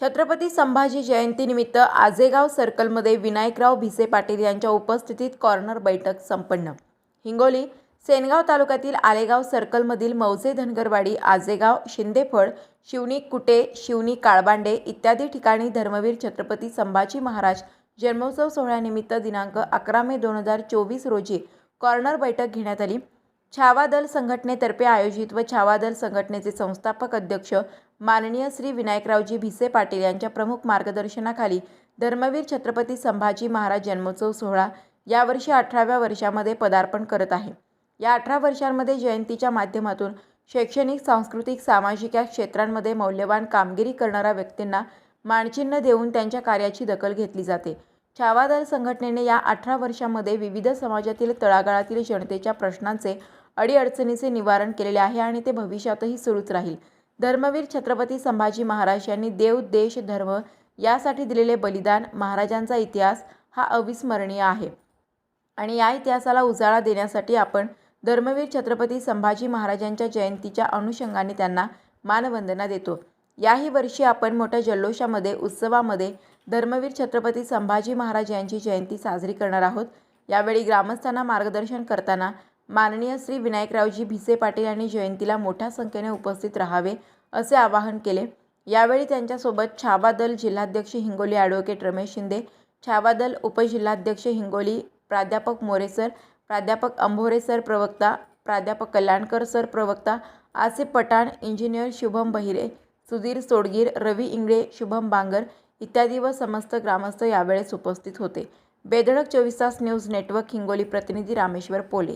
छत्रपती संभाजी जयंतीनिमित्त आजेगाव सर्कलमध्ये विनायकराव भिसे पाटील यांच्या उपस्थितीत कॉर्नर बैठक संपन्न. हिंगोली सेनगाव तालुक्यातील आलेगाव सर्कलमधील मौजे धनगरवाडी आजेगाव शिंदेफळ शिवनी कुटे शिवनी काळबांडे इत्यादी ठिकाणी धर्मवीर छत्रपती संभाजी महाराज जन्मोत्सव सोहळ्यानिमित्त दिनांक अकरा मे दोन हजार चोवीस रोजी कॉर्नर बैठक घेण्यात आली. छावा दल संघटनेतर्फे आयोजित व छावा दल संघटनेचे संस्थापक अध्यक्ष माननीय श्री विनायकरावजी भिसे पाटील यांच्या प्रमुख मार्गदर्शनाखाली धर्मवीर छत्रपती संभाजी महाराज जन्मोत्सव सोहळा यावर्षी अठराव्या वर्षामध्ये पदार्पण करत आहे. या अठरा वर्षांमध्ये जयंतीच्या माध्यमातून शैक्षणिक सांस्कृतिक सामाजिक या क्षेत्रांमध्ये मौल्यवान कामगिरी करणाऱ्या व्यक्तींना मानचिन्ह देऊन त्यांच्या कार्याची दखल घेतली जाते. छावादल संघटनेने या अठरा वर्षांमध्ये विविध समाजातील तळागाळातील जनतेच्या प्रश्नांचे अडीअडचणीचे निवारण केलेले आहे आणि ते भविष्यातही सुरूच राहील. धर्मवीर छत्रपती संभाजी महाराज यांनी देव देश धर्म यासाठी दिलेले बलिदान महाराजांचा इतिहास हा अविस्मरणीय आहे. आणि या इतिहासाला उजाळा देण्यासाठी आपण धर्मवीर छत्रपती संभाजी महाराजांच्या जयंतीच्या अनुषंगाने त्यांना मानवंदना देतो. याही वर्षी आपण मोठ्या जल्लोषामध्ये उत्सवामध्ये धर्मवीर छत्रपती संभाजी महाराज यांची जयंती साजरी करणार आहोत. यावेळी ग्रामस्थांना मार्गदर्शन करताना माननीय श्री विनायकरावजी भिसे पाटील यांनी जयंतीला मोठ्या संख्येने उपस्थित राहावे असे आवाहन केले. यावेळी त्यांच्यासोबत छावा दल जिल्हाध्यक्ष हिंगोली ॲडव्होकेट रमेश शिंदे छावा दल उपजिल्हाध्यक्ष हिंगोली प्राध्यापक मोरेसर प्राध्यापक अंभोरे सर प्रवक्ता प्राध्यापक कल्याणकर सर प्रवक्ता आसिफ पठाण इंजिनियर शुभम बहिरे सुधीर सोडगीर रवी इंगळे शुभम बांगर इत्यादी व समस्त ग्रामस्थ यावेळेस उपस्थित होते. बेधडक चोवीस तास न्यूज नेटवर्क हिंगोली प्रतिनिधी रामेश्वर पोले.